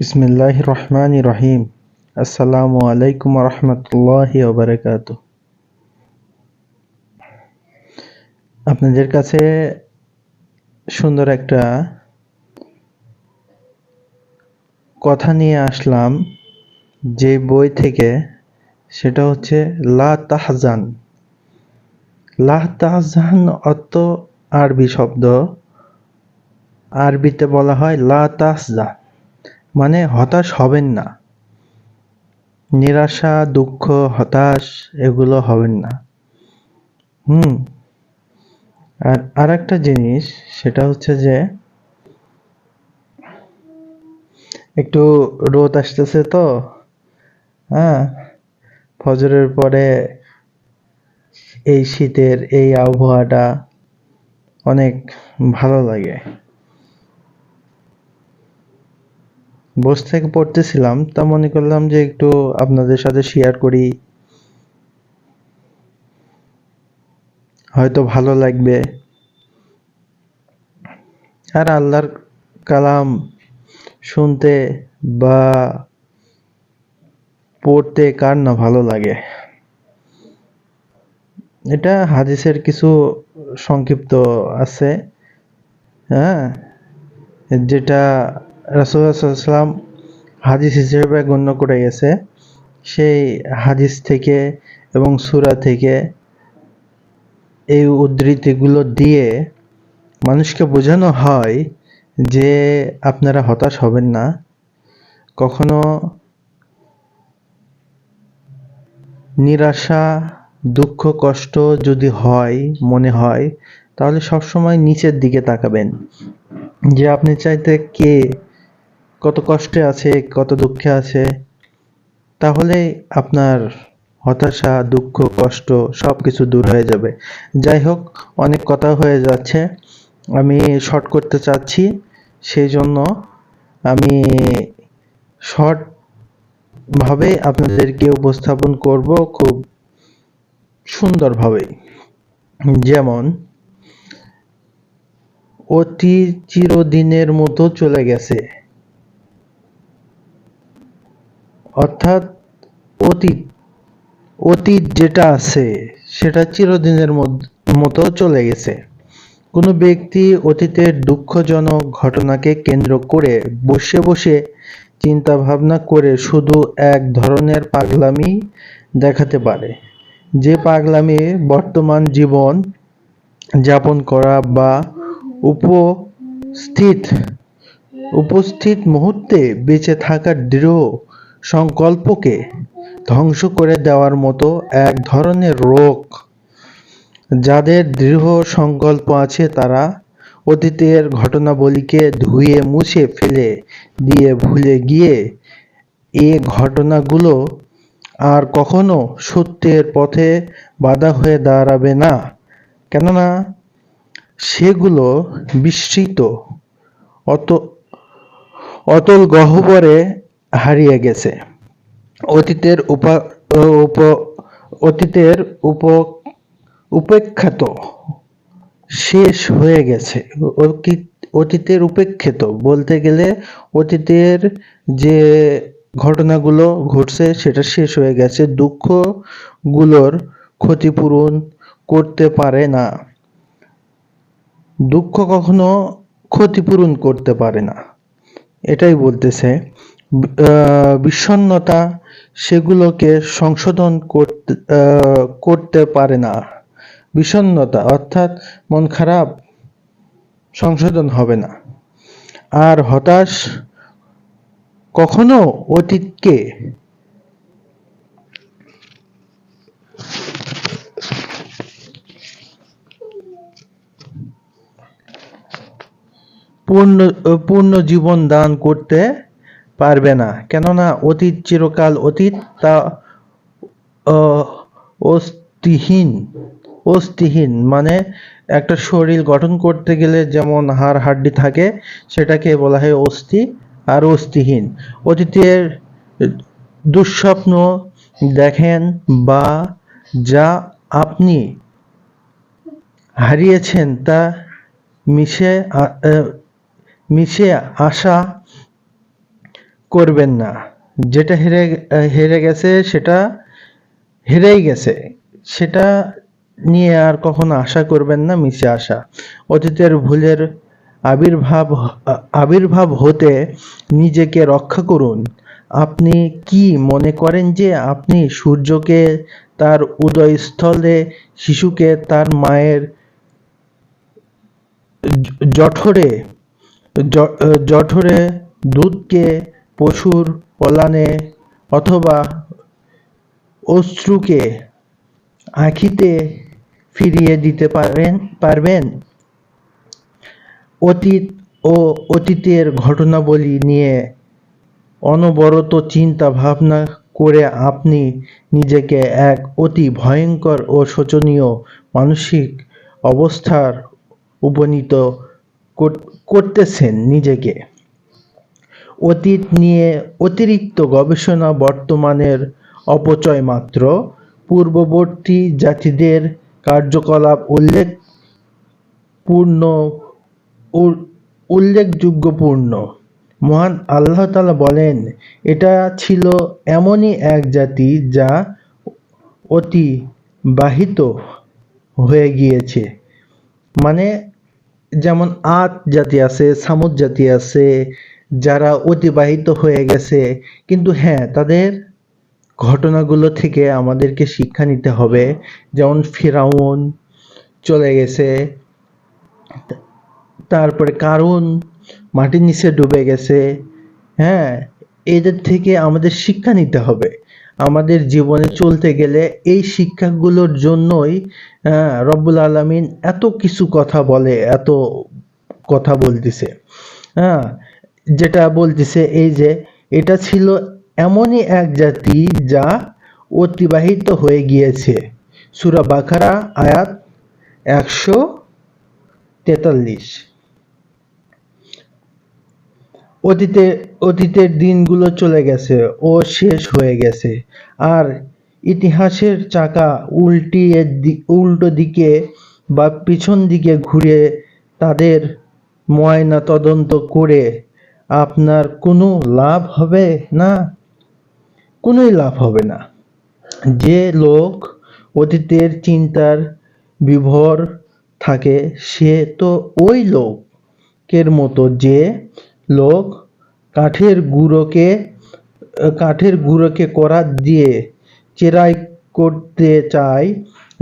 বিসমিল্লাহ রহমান রহিম আসসালামু আলাইকুম রহমতুল্লাহ ওবরাকাত আপনাদের কাছে সুন্দর একটা কথা নিয়ে আসলাম, যে বই থেকে, সেটা হচ্ছে লা তাহজান। লা তাহজান অর্থ আরবি শব্দ। আরবিতে বলা হয় লা তাহজান মানে হতাশ হবেন না। নিরাশা, দুঃখ, হতাশ, এগুলো হবেন না। হুম। আর আরেকটা জিনিস, সেটা হচ্ছে যে, একটু রোদ আসতেছে তো হ্যাঁ ফজরের পরে এই শীতের এই আবহাওয়াটা অনেক ভালো লাগে। বসে থেকে পড়তেছিলাম, তা মনে করলাম যে একটু আপনাদের সাথে শেয়ার করি। হয়তো ভালো লাগবে। আর আল্লাহর কালাম শুনতে বা পড়তে কার না ভালো লাগে। এটা হাদিসের কিছু সংক্ষিপ্ত আছে হ্যাঁ? যেটা রাসুলাম হাদিস হিসেবে গণ্য করে গেছে। সেই হাদিস থেকে এবং সুরা থেকে এই উদ্ধৃতিগুলো দিয়ে মানুষকে বোঝানো হয় যে আপনারা হতাশ হবেন না। কখনো নিরাশা, দুঃখ, কষ্ট যদি হয়, মনে হয়, তাহলে সবসময় নিচের দিকে তাকাবেন। যে আপনি চাইতে কে কত কষ্টে আছে, কত দুঃখে আছে, তাহলে আপনার হতাশা, দুঃখ, কষ্ট সব কিছু দূর হয়ে যাবে। যাই হোক, অনেক কথা হয়ে যাচ্ছে। আমি শর্ট করতে চাচ্ছি, সেই জন্য আমি শর্ট ভাবে আপনাদেরকে উপস্থাপন করব খুব সুন্দরভাবে যেমন, অতি চিরদিনের মতো চলে গেছে। অর্থাৎ অতীত অতীত যেটা আছে, সেটা চিরদিনের মতো চলে গেছে। কোনো ব্যক্তি অতীতের দুঃখজনক ঘটনাকে কেন্দ্র করে বসে বসে চিন্তা ভাবনা করে শুধু এক ধরনের পাগলামি দেখাতে পারে। যে পাগলামি বর্তমান জীবন যাপন করা বা উপস্থিত উপস্থিত মুহূর্তে বেঁচে থাকার দৃঢ় সংকল্পকে ধ্বংস করে দেওয়ার মতো এক ধরনের রোগ। যাদের দৃঢ় সংকল্প আছে, তারা অতীতের ঘটনাবলীকে ধুয়ে, মুছে ফেলে দিয়ে ভুলে গিয়ে এ ঘটনাগুলো আর কখনো সত্যের পথে বাধা হয়ে দাঁড়াবে না। কেননা, সেগুলো বিস্মৃত অত অতল গহ্বরে হারিয়ে গেছে। অতীতের উপা অতীতের উপ, উপেক্ষিত শেষ হয়ে গেছে। অতীতের উপেক্ষিত বলতে গেলে অতীতের যে ঘটনাগুলো ঘটছে সেটা শেষ হয়ে গেছে। দুঃখগুলোর ক্ষতিপূরণ করতে পারে না। দুঃখ কখনো ক্ষতিপূরণ করতে পারে না। এটাই বলতেছে বিষণ্নতা সেগুলোকে সংশোধন করতে পারে না। বিষণ্নতা অর্থাৎ মন খারাপ সংশোধন হবে না। আর হতাশ কখনো অতীতকে পূর্ণ পূর্ণ জীবন দান করতে পারবে না। কেননা অতীত চিরকাল অতীত, তা অস্থিহীন অস্থিহীন মানে একটা শরীর গঠন করতে গেলে যেমন হাড় হাড্ডি থাকে, সেটাকে বলা হয় অস্থি আর অস্থিহীন। অতীতের দুঃস্বপ্ন দেখেন বা যা আপনি হারিয়েছেন তা মিশে মিশে আসা করবেন না। যেটা হেরে হেরে গেছে সেটা হেরেই গেছে। সেটা নিয়ে আর কখনো আশা করবেন না মিশে আসা অতীতের ভুলের আবির্ভাব আবির্ভাব হতে নিজেকে রক্ষা করুন। আপনি কি মনে করেন যে আপনি সূর্যকে, তার উদয়স্থলে শিশুকে, তার মায়ের জঠরে জঠরে দুধকে পশুর পলানে অথবা অশ্রুকে আঁখিতে ফিরিয়ে দিতে পারেন, পারবেন? অতীত ও অতীতের ঘটনাবলী নিয়ে অনবরত চিন্তা ভাবনা করে আপনি নিজেকে এক অতি ভয়ঙ্কর ও শোচনীয় মানসিক অবস্থার উপনীত কর- করতেছেন নিজেকে। অতীত নিয়ে অতিরিক্ত গবেষণা বর্তমানের অপচয় মাত্র। পূর্ববর্তী জাতিদের কার্যকলাপ উল্লেখ পূর্ণ উ- উল্লেখযোগ্যপূর্ণ মহান আল্লাহ তাআলা বলেন, এটা ছিল এমনই এক জাতি যা অতিবাহিত হয়ে গিয়েছে। মানে যেমন আদ জাতি আছে, সামুদ জাতি আছে যারা অতিবাহিত হয়ে গেছে, কিন্তু হ্যাঁ তাদের ঘটনাগুলো থেকে আমাদেরকে শিক্ষা নিতে হবে। যেমন ফেরাউন চলে গেছে, তারপরে কারণ মাটির নিচে ডুবে গেছে হ্যাঁ এদের থেকে আমাদের শিক্ষা নিতে হবে। আমাদের জীবনে চলতে গেলে এই শিক্ষাগুলোর জন্যই রব্বুল আলামিন এত কিছু কথা বলে, এত কথা বলতেছে। হ্যাঁ যেটা বলতেছে এই যে, এটা ছিল এমনই এক জাতি যা অতিবাহিত হয়ে গিয়েছে। সুরা বাখারা আয়াত একশো তেতাল্লিশ। অতীতে, অতীতের দিনগুলো চলে গেছে ও শেষ হয়ে গেছে। আর ইতিহাসের চাকা উল্টিয়ে উল্টো দিকে বা পিছন দিকে ঘুরে তাদের ময়না তদন্ত করে আপনার কোনো লাভ হবে না? কোনোই লাভ হবে না। যে লোক অতীতের চিন্তার বিভোর থাকে, সে তো ওই লোকের মতো। যে লোক কাঠের গুঁড়োকে কাঠের গুঁড়োকে করাত দিয়ে চেরাই করতে চায়,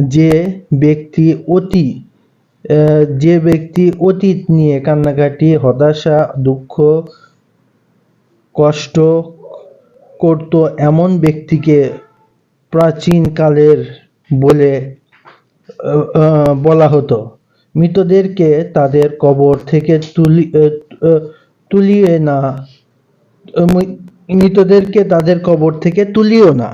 যে ব্যক্তি অতি যে ব্যক্তি অতীত নিয়ে কান্নাকাটি, হতাশা, দুঃখ, কষ্ট করত এমন ব্যক্তিকে প্রাচীনকালের বলে বলা হতো। মৃতদেরকে তাদের কবর থেকে তুলি তুলিয়ে না মৃতদেরকে তাদের কবর থেকে তুলিও না।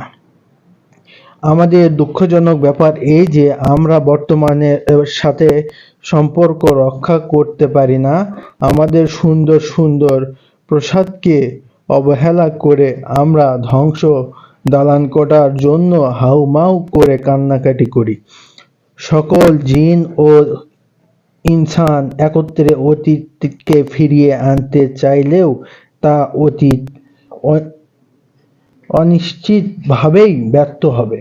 আমাদের দুঃখজনক ব্যাপার এই যে আমরা বর্তমানে সাথে সম্পর্ক রক্ষা করতে পারি না, আমাদের সুন্দর সুন্দর প্রসাদকে অবহেলা করে আমরা ধ্বংস দালান কোটার জন্য হাউমাউ করে কান্নাকাটি করি। সকল জিন ও ইনসান একত্রে অতীতকে ফিরিয়ে আনতে চাইলেও তা অতীত অনিশ্চিতভাবেই ব্যর্থ হবে।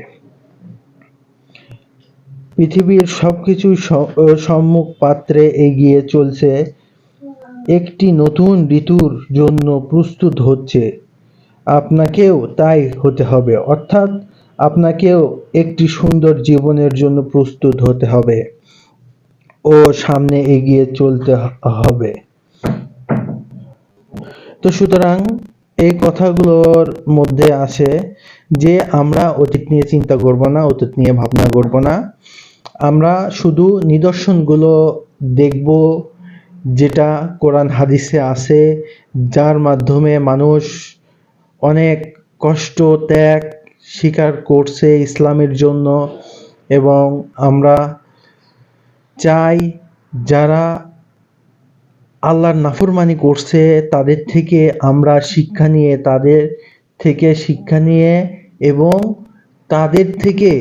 পৃথিবীর সবকিছুই স- সম্মুখ পাত্রে এগিয়ে চলছে। একটি নতুন ঋতুর জন্য প্রস্তুত হচ্ছে। আপনাকেও তাই হতে হবে, অর্থাৎ আপনাকেও একটি সুন্দর জীবনের জন্য প্রস্তুত হতে হবে ও সামনে এগিয়ে চলতে হবে। তো সুতরাং এই কথাগুলোর মধ্যে আছে যে আমরা অতীত নিয়ে চিন্তা করব না, অতীত নিয়ে ভাবনা করব না। আমরা শুধু নিদর্শনগুলো দেখব যেটা কোরআন হাদিসে আছে, যার মাধ্যমে মানুষ অনেক কষ্ট, ত্যাগ স্বীকার করছে ইসলামের জন্য এবং আমরা চাই যারা আল্লাহর নাফরমানি করছে, তাদের থেকে আমরা শিক্ষা নিয়ে, তাদের থেকে শিক্ষা নিয়ে এবং তাদের থেকে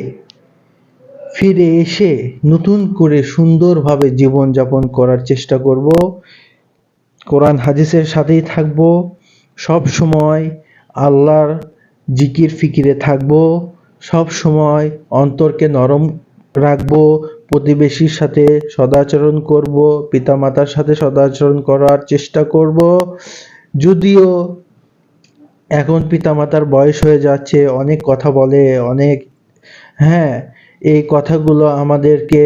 ফিরে এসে নতুন করে সুন্দরভাবে জীবনযাপন করার চেষ্টা করব। কোরআন হাদিসের সাথেই থাকব। সব সময় আল্লাহর জিকির ফিকিরে থাকব। সব সময় অন্তরকে নরম রাখব। প্রতিবেশীর সাথে সদাচরণ করব। পিতামাতার সাথে সদাচরণ করার চেষ্টা করব। যদিও এখন পিতামাতার বয়স হয়ে যাচ্ছে, অনেক কথা বলে, অনেক হ্যাঁ এই কথাগুলো আমাদেরকে,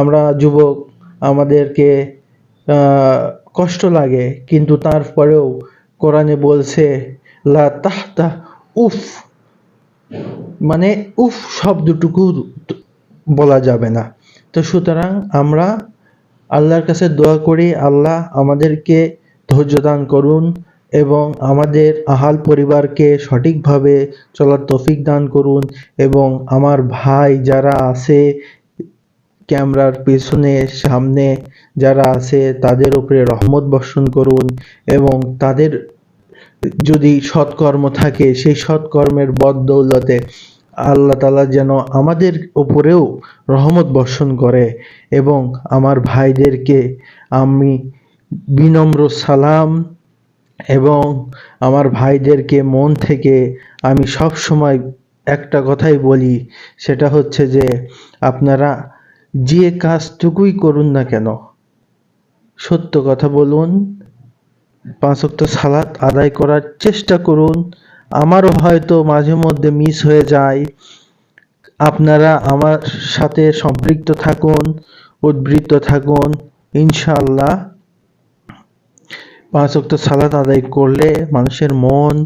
আমরা যুবক, আমাদেরকে কষ্ট লাগে, কিন্তু তারপরেও কোরআনে বলছে, লা তাহতা উফ মানে উফ শব্দটুকু বলা যাবে না। তো সুতরাং আমরা আল্লাহর কাছে দোয়া করি, আল্লাহ আমাদেরকে ধৈর্য দান করুন এবং আমাদের আহাল পরিবারকে সঠিকভাবে চলার তৌফিক দান করুন এবং আমার ভাই যারা আছে ক্যামেরার পেছনে, সামনে যারা আছে তাদের উপরে রহমত বর্ষণ করুন এবং তাদের যদি সৎকর্ম থাকে, সেই সৎকর্মের বদৌলতে আল্লাহ তালা যেন আমাদের উপরেও রহমত বর্ষণ করে এবং আমার ভাইদেরকে আমি বিনম্র সালাম এবং আমার ভাইদেরকে মন থেকে আমি সব সময় একটা কথাই বলি, সেটা হচ্ছে যে আপনারা যে কাজটুকুই করুন না কেন, সত্য কথা বলুন, পাঁচ ওয়াক্ত সালাত আদায় করার চেষ্টা করুন। আমারও হয়তো মাঝে মধ্যে মিস হয়ে যায়। আপনারা আমার সাথে সম্পৃক্ত থাকুন, উদ্বৃত্ত থাকুন, ইনশাআল্লাহ। পাঁচ ওয়াক্ত সালাত আদায় করলে মানুষের মন,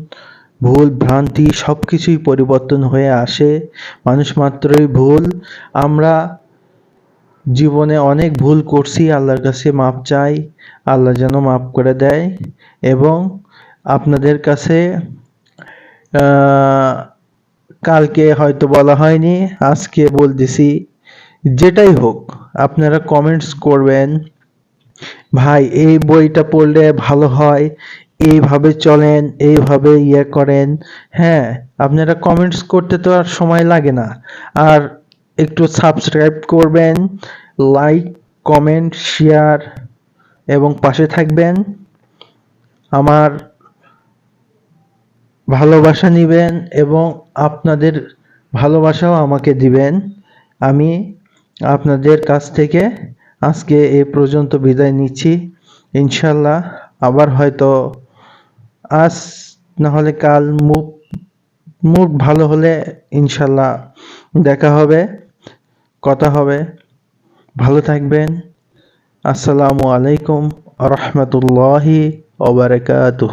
ভুল, ভ্রান্তি সব কিছুই পরিবর্তন হয়ে আসে। মানুষ মাত্রই ভুল। আমরা জীবনে অনেক ভুল করছি, আল্লাহর কাছে মাপ চাই, আল্লাহ যেন মাপ করে দেয় এবং আপনাদের কাছে কালকে হয়তো বলা হয়নি, আজকে বলতেছি, যেটাই হোক, আপনারা কমেন্টস করবেন। ভাই, এই বইটা পড়লে ভালো হয়। এইভাবে চলেন, এইভাবে ইয়ে করেন। হ্যাঁ আপনারা কমেন্টস করতে তো আর সময় লাগে না। আর একটু সাবস্ক্রাইব করবেন লাইক কমেন্ট শেয়ার এবং পাশে থাকবেন। আমার ভালোবাসা নেবেন এবং আপনাদের ভালোবাসাও আমাকে দিবেন। আমি আপনাদের কাছ থেকে আজকে এ পর্যন্ত বিদায় নিচ্ছি। ইনশাল্লাহ আবার হয়তো আজ না হলে কাল মুখ মুড ভালো হলে ইনশাল্লাহ দেখা হবে, কথা হবে। ভালো থাকবেন। আসসালামু আলাইকুম রহমতুল্লাহি ওবারাকাতুহ